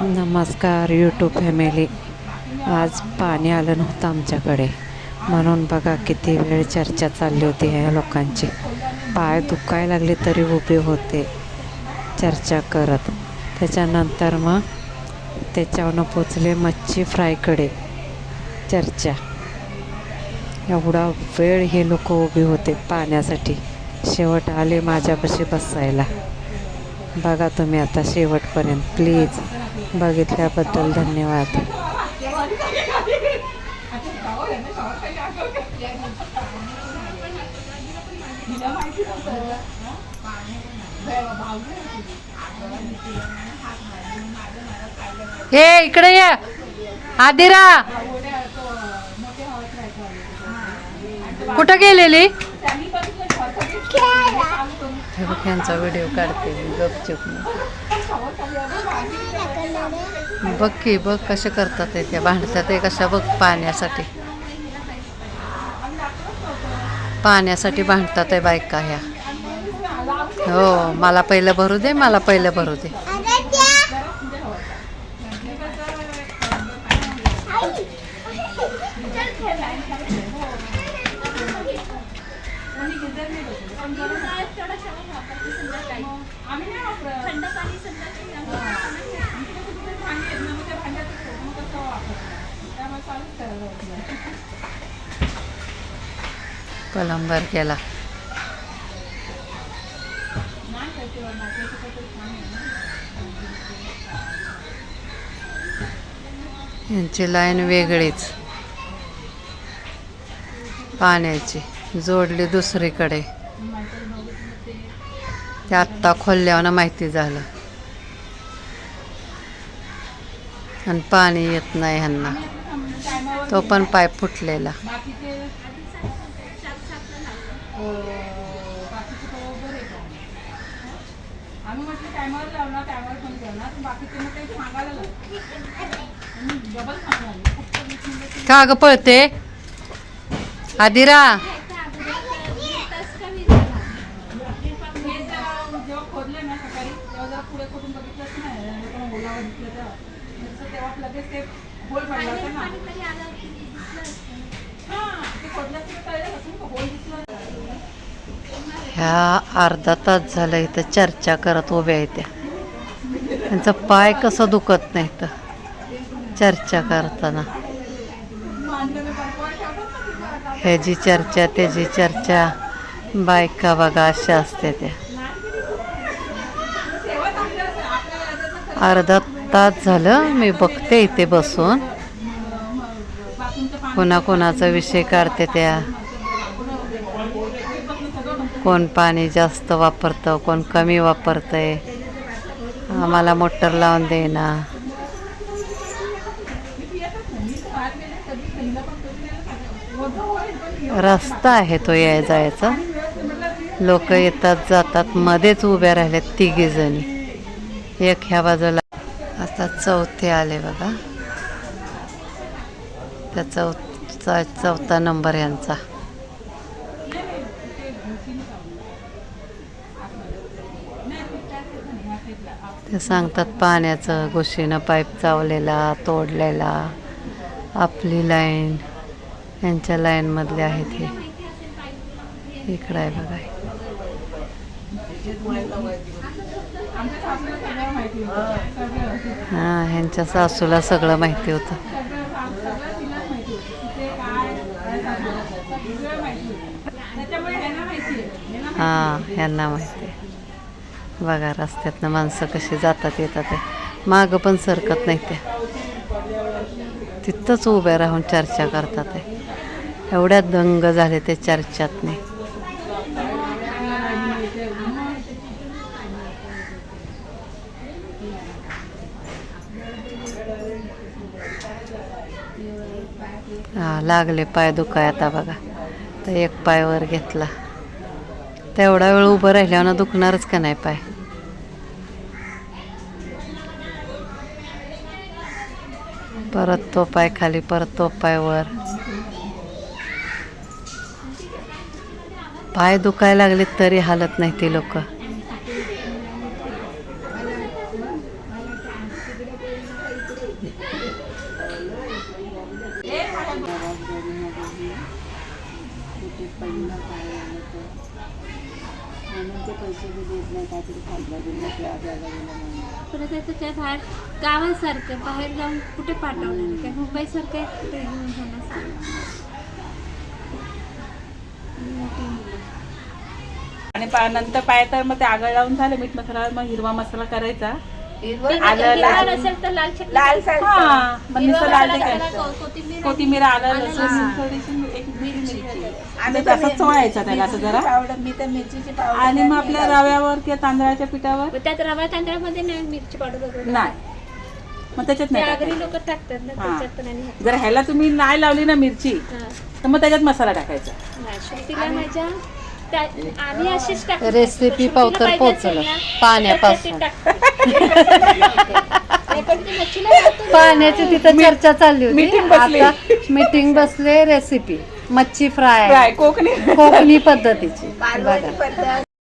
नमस्कार YouTube family आज पाणी आलं नव्हतं आमच्याकडे. म्हणून बघा किती वेळ चर्चा चालली होती ह्या लोकांची. पाय दुखायला लागले तरी उभे होते. चर्चा करत. त्याच्यानंतर मग त्याच्यावरनं पोचले मच्छी फ्रायकडे. चर्चा. एवढा वेळ हे लोक उभे होते पाण्यासाठी. शेवट आले माझ्यापाशी बसायला. बघा तुम्ही आता शेवटपर्यंत प्लीज बघितल्याबद्दल धन्यवाद. हे इकडे ये. आदिरा. कुठं गेलेली? हे बघ, व्हिडिओ काढते मी गपचूप बघ की बघ कसे करतात ते त्या भांडतात ते कशा बघ पाण्यासाठी. पाण्यासाठी भांडतात आहे बायका ह्या. हो मला पहिलं भरू दे मला पहिलं भरू दे. पलंबर केला. यांची लाईन वेगळीच. पाण्याची जोडली दुसरीकडे. ते आत्ता खोलल्यावर माहिती झालं. आणि पाणी येत नाही ह्यांना. तो पण पाय फुटलेला. का ग पळते? आदिरा. तेव्हा पुढे बघितलंच नाही तेव्हा लगेच ते होल पडला होता ना. ह्या अर्धा तास झालं इथं चर्चा करत उभ्या आहेत त्या. त्यांचं पाय कसं दुखत नाही तर चर्चा करताना. ह्याची चर्चा त्याची चर्चा. बायका बघा अशा असते त्या. अर्धा तास झालं. मी बघते इथे बसून. कोणाकोणाचा विषय काढते त्या. कोण पाणी जास्त वापरतं कोण कमी वापरतंय. आम्हाला मोटर लावून देना रस्ता आहे तो याय जायचा. लोक येतात जातात. मध्येच उभ्या राहिल्यात तिघी जणी एक ह्या बाजूला आता चौथे आले बघा. त्या चौथा चौथा नंबर यांचा. ते सांगतात पाण्याचं गोशीनं पाईप चावलेला तोडलेला. आपली लाईन यांच्या लाईनमधले आहेत हे. इकडं आहे बघा आमच्या सासूला सगळं माहिती होतं सगळं हां ह्यांच्या सासूला सगळं माहिती होतं. ह्यांना माहिती हां ह्यांना माहिती आहे. बघा रस्त्यातनं माणसं कशी जातात येतात. ते मागं पण सरकत नाही ते. तिथंच उभ्या राहून चर्चा करतात एवढ्या दंग झाले ते चर्चात नाही हां लागले पाय दुखाय आता बघा. तर एक पाय वर घेतला. तेवढा वेळ उभं राहिल्यावर दुखणारच का नाही पाय? परत तो पाय खाली परत तो पाय वर. पाय दुखायला लागले तरी हालत नाही ती लोक. परत आता काय बाहेर गावासारखं बाहेर जाऊन कुठे पाठवणार? काय मुंबईसारखं कुठे घेऊन जाणार. मोठी मुलं आणि पा- नंतर पाय तर मग ते आगळ लावून झाले मीठ मसाला मग हिरवा मसाला करायचा. आलं लसूण नसेल तर लाल चटणी लाल हा हिरवा नुसतं लाल मसाला. को- कोथिंबीर कोथिंबीर आलं आलं, लसूण लसूण. थोडीशी एक मिरची आणि ते असं चोळायचं त्याला असं जरा पावडर मी तर मिरचीची पावडर आणि मग आपल्या रव्यावर किंवा तांदळाच्या पिठावर मग त्यात रवा तांदळामध्ये नाही मिरची पावडर वगैरे नाही मग त्याच्यात ते नाही आगरी टाकायचं. लोक टाकतात ना हा. त्याच्यात पण आणि जर ह्याला तुम्ही नाही लावली ना मिरची हा. तर मग त्याच्यात मसाला टाकायचा नाही, श्रुतीला माझ्या त्या- आम्ही अशीच टाकतो रेसिपी श्रुतीला पावतर पाहिजे पोहोचलं. असेल ना, पाण्यापासून. तर ती टाकते. पाण्याची तिथं चर्चा चालली meeting होती बसली. आता मीटिंग बसले रेसिपी मच्छी फ्राय काय कोकणी कोकणी पद्धतीची. बघा.